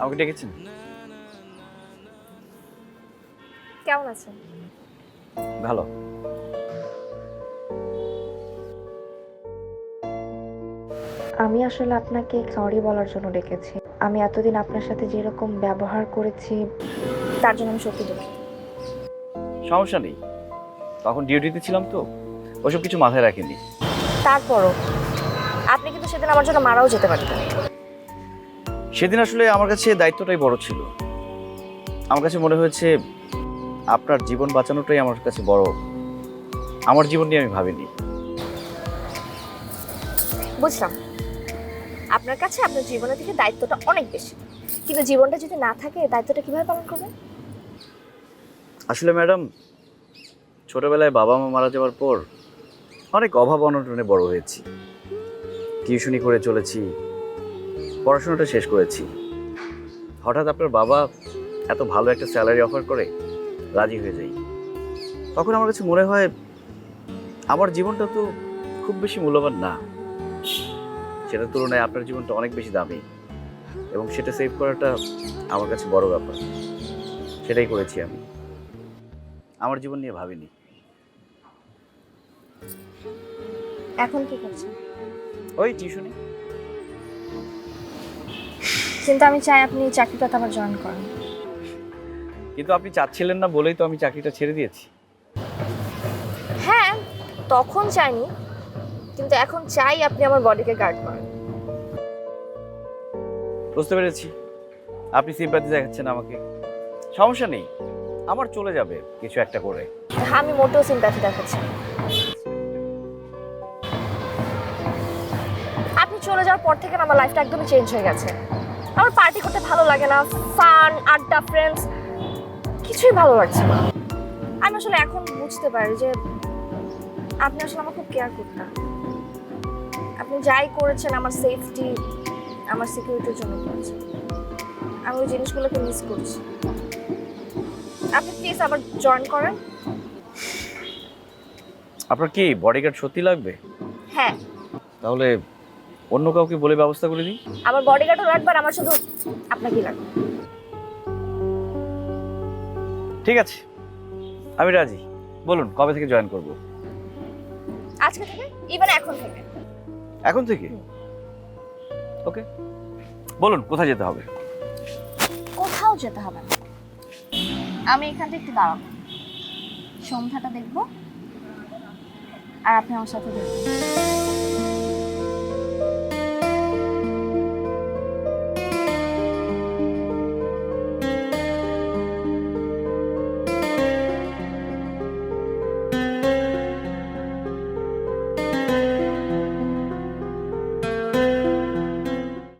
আমাকে ডেকেছেন? কেমন আছেন? ভালো। আমি আসলে আপনাকে সরি বলার জন্য ডেকেছি। আমি এতদিন আপনার সাথে যেরকম ব্যবহার করেছি তার জন্য আমি সত্যি দুঃখিত। সমস্যা নেই। তখন ডিউটিতে ছিলাম তো ওসব কিছু মাথায় রাখিনি তারপরও আপনি কিন্তু সেদিন আমার জন্য মারাও যেতে পারতেন। সেদিন আসলে আমার কাছে দায়িত্বটাই বড় ছিল। আমার কাছে মনে হয়েছে আপনার জীবন বাঁচানোটাই আমার কাছে বড়। আমার জীবন নিয়ে আমি ভাবিনি। বুঝলাম। আপনার কাছে আপনার জীবনের দিকে দায়িত্বটা অনেক বেশি। কিন্তু জীবনটা যদি না থাকে দায়িত্বটা কীভাবে পালন করবেন? আসলে ম্যাডাম ছোটবেলায় বাবা মা মারা যাওয়ার পর অনেক অভাব অনটনে বড় হয়েছি। টিউশনি করে চলেছি পড়াশোনাটা শেষ করেছি। হঠাৎ আপনার বাবা এত ভালো একটা স্যালারি অফার করে রাজি হয়ে যাই তখন আমার কাছে মনে হয় আমার জীবনটা তো খুব বেশি মূল্যবান না। সেটার তুলনায় আপনার জীবনটা অনেক বেশি দামি এবং সেটা সেভ করাটা আমার কাছে বড় ব্যাপার। সেটাই করেছি আমি। আমার জীবন নিয়ে ভাবিনি। এখন কি করছেন? ওই টিউশনি কিন্তু আমি চাই আপনি চাকরিটাতে আবার জয়েন করেন। কিন্তু আপনি চাচ্ছিলেন না বলেই তো আমি চাকরিটা ছেড়ে দিয়েছি। হ্যাঁ তখন চাইনি কিন্তু এখন চাই আপনি আমার বডিকে গার্ড করেন। বুঝতে পেরেছি। আপনি সিম্পাতি দেখাচ্ছেন আমাকে। সমস্যা নেই আমার চলে যাবে কিছু একটা করে। আমি মোটেও সিম্প্যাথি দেখাচ্ছি না। আপনি চলে যাওয়ার পর থেকে না আমার লাইফটা একদমই চেঞ্জ হয়ে গেছে। আমার পার্টি করতে ভালো লাগে না ফান আড্ডা ফ্রেন্ডস কিছুই ভালো লাগছে না। আমি আসলে এখন বুঝতে পারি যে আপনি আসলে আমার খুব কেয়ার করতেন। আপনি যাই করেছেন আমার সেফটি আমার সিকিউরিটির জন্য করেছেন। আমি ওই জিনিসগুলোকে মিস করছি। আপনি প্লিজ আবার জয়েন করেন। আপনার কি বডিগার্ড সত্যি লাগবে? হ্যাঁ। তাহলে অন্য কাউকে বলে ব্যবস্থা করে দিই? আমার বডিগার্ডও লাগবে আর আমার শুধু আপনাকেই লাগবে ঠিক আছে আমি রাজি। বলুন কবে থেকে জয়েন করব? আজকে থেকে? ইভেন এখন থেকে। এখন থেকে? ওকে বলুন কোথায় যেতে হবে? কোথাও যেতে হবে না। আমি এখান একটু দাঁড়াবো। সন্ধ্যাটা দেখব। আর আপনি আমার সাথে দেখবেন